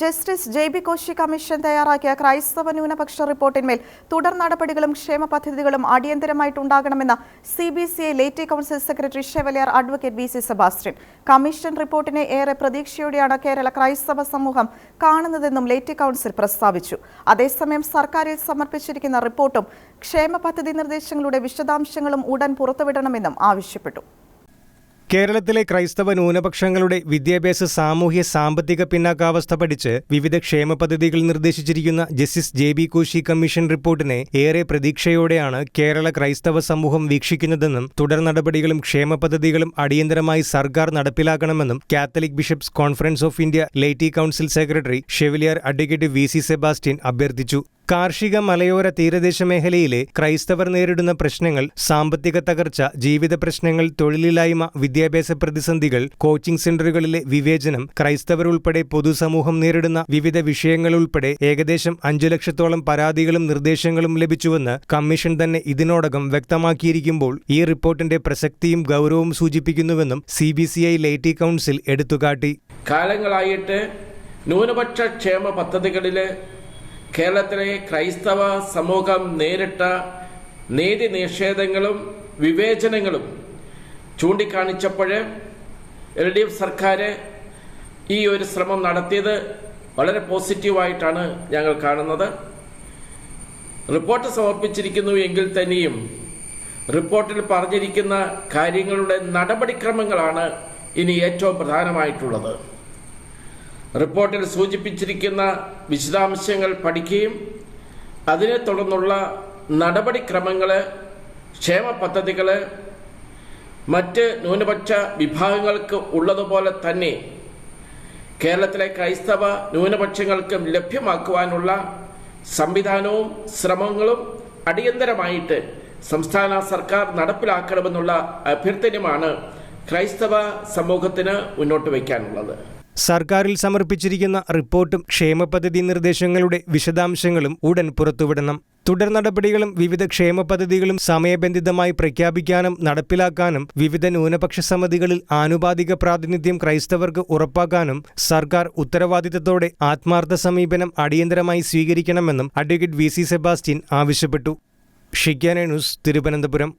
Justice J B Koshy commission തയ്യാറാക്കിയ ക്രൈസ്തവ ന്യൂനപക്ഷ റിപ്പോർട്ടിന്മേൽ തുടർ നടപടികളും ക്ഷേമ പദ്ധതികളും അടിയന്തരമായിട്ടുണ്ടാകണമെന്ന് C B C I laity council secretary chevalier advocate V C Sebastian commission റിപ്പോർട്ടിനെ ഏറെ പ്രതീക്ഷയോടെയാണ് കേരള ക്രൈസ്തവ സമൂഹം കാണുന്നതെന്നും ലേറ്റി കൗൺസിൽ പ്രസ്താവിച്ചു. അതേസമയം സർക്കാരിൽ സമർപ്പിച്ചിരിക്കുന്ന റിപ്പോർട്ടും ക്ഷേമ പദ്ധതി നിർദ്ദേശങ്ങളുടെ വിശദാംശങ്ങളും ഉടൻ പുറത്തുവിടണമെന്നും ആവശ്യപ്പെട്ടു. കേരളത്തിലെ ക്രൈസ്തവ ന്യൂനപക്ഷങ്ങളുടെ വിദ്യാഭ്യാസ സാമൂഹ്യ സാമ്പത്തിക പിന്നാക്കാവസ്ഥ പഠിച്ച് വിവിധ ക്ഷേമ പദ്ധതികൾ നിർദ്ദേശിച്ചിരിക്കുന്ന justice J B Koshy commission റിപ്പോർട്ടിനെ ഏറെ പ്രതീക്ഷയോടെയാണ് കേരള ക്രൈസ്തവ സമൂഹം വീക്ഷിക്കുന്നതെന്നും തുടർ നടപടികളും ക്ഷേമ പദ്ധതികളും അടിയന്തരമായി സർക്കാർ നടപ്പിലാക്കണമെന്നും catholic bishops conference of India laity council secretary chevalier advocate V C Sebastian അഭ്യർത്ഥിച്ചു. കാർഷിക മലയോര തീരദേശ മേഖലയിലെ ക്രൈസ്തവർ നേരിടുന്ന പ്രശ്നങ്ങൾ സാമ്പത്തിക തകർച്ച ജീവിത പ്രശ്നങ്ങൾ തൊഴിലില്ലായ്മ വിദ്യാഭ്യാസ പ്രതിസന്ധികൾ കോച്ചിംഗ് സെന്ററുകളിലെ വിവേചനം ക്രൈസ്തവർ ഉൾപ്പെടെ പൊതുസമൂഹം നേരിടുന്ന വിവിധ വിഷയങ്ങൾ ഉൾപ്പെടെ ഏകദേശം അഞ്ചു ലക്ഷത്തോളം പരാതികളും നിർദ്ദേശങ്ങളും ലഭിച്ചുവെന്ന് കമ്മീഷൻ തന്നെ ഇതിനോടകം വ്യക്തമാക്കിയിരിക്കുമ്പോൾ ഈ റിപ്പോർട്ടിന്റെ പ്രസക്തിയും ഗൗരവവും സൂചിപ്പിക്കുന്നുവെന്നും C B C I laity council എടുത്തുകാട്ടി. കാലങ്ങളായിട്ട് ന്യൂനപക്ഷ ക്ഷേമ പദ്ധതികളിൽ കേരളത്തിലെ ക്രൈസ്തവ സമൂഹം നേരിട്ട നീതി നിഷേധങ്ങളും വിവേചനങ്ങളും ചൂണ്ടിക്കാണിച്ചപ്പോൾ എൽ ഡി എഫ് സർക്കാർ ഈ ഒരു ശ്രമം നടത്തിയത് വളരെ പോസിറ്റീവായിട്ടാണ് ഞങ്ങൾ കാണുന്നത്. റിപ്പോർട്ട് സമർപ്പിച്ചിരിക്കുന്നു എങ്കിൽ തന്നെയും റിപ്പോർട്ടിൽ പറഞ്ഞിരിക്കുന്ന കാര്യങ്ങളുടെ നടപടിക്രമങ്ങളാണ് ഇനി ഏറ്റവും പ്രധാനമായിട്ടുള്ളത്. റിപ്പോർട്ടിൽ സൂചിപ്പിച്ചിരിക്കുന്ന വിശദാംശങ്ങൾ പഠിക്കുകയും അതിനെ തുടർന്നുള്ള നടപടിക്രമങ്ങൾ ക്ഷേമ പദ്ധതികൾ മറ്റ് ന്യൂനപക്ഷ വിഭാഗങ്ങൾക്ക് ഉള്ളതുപോലെ തന്നെ കേരളത്തിലെ ക്രൈസ്തവ ന്യൂനപക്ഷങ്ങൾക്കും ലഭ്യമാക്കുവാനുള്ള സംവിധാനവും ശ്രമങ്ങളും അടിയന്തരമായിട്ട് സംസ്ഥാന സർക്കാർ നടപ്പിലാക്കണമെന്നുള്ള അഭ്യർത്ഥനയുമാണ് ക്രൈസ്തവ സമൂഹത്തിന് മുന്നോട്ട് വയ്ക്കാനുള്ളത്. സർക്കാരിൽ സമർപ്പിച്ചിരിക്കുന്ന റിപ്പോർട്ടും ക്ഷേമ പദ്ധതി നിർദ്ദേശങ്ങളുടെ വിശദാംശങ്ങളും ഉടൻ പുറത്തുവിടണം. തുടർ നടപടികളും വിവിധ ക്ഷേമ പദ്ധതികളും സമയബന്ധിതമായി പ്രഖ്യാപിക്കാനും നടപ്പിലാക്കാനും വിവിധ ന്യൂനപക്ഷ സമിതികളിൽ ആനുപാതിക പ്രാതിനിധ്യം ക്രൈസ്തവർക്ക് ഉറപ്പാക്കാനും സർക്കാർ ഉത്തരവാദിത്തത്തോടെ ആത്മാർത്ഥ സമീപനം അടിയന്തരമായി സ്വീകരിക്കണമെന്നും അഡ്വക്കേറ്റ് വി സി സെബാസ്റ്റ്യൻ ആവശ്യപ്പെട്ടു. Shekinah news Thiruvananthapuram.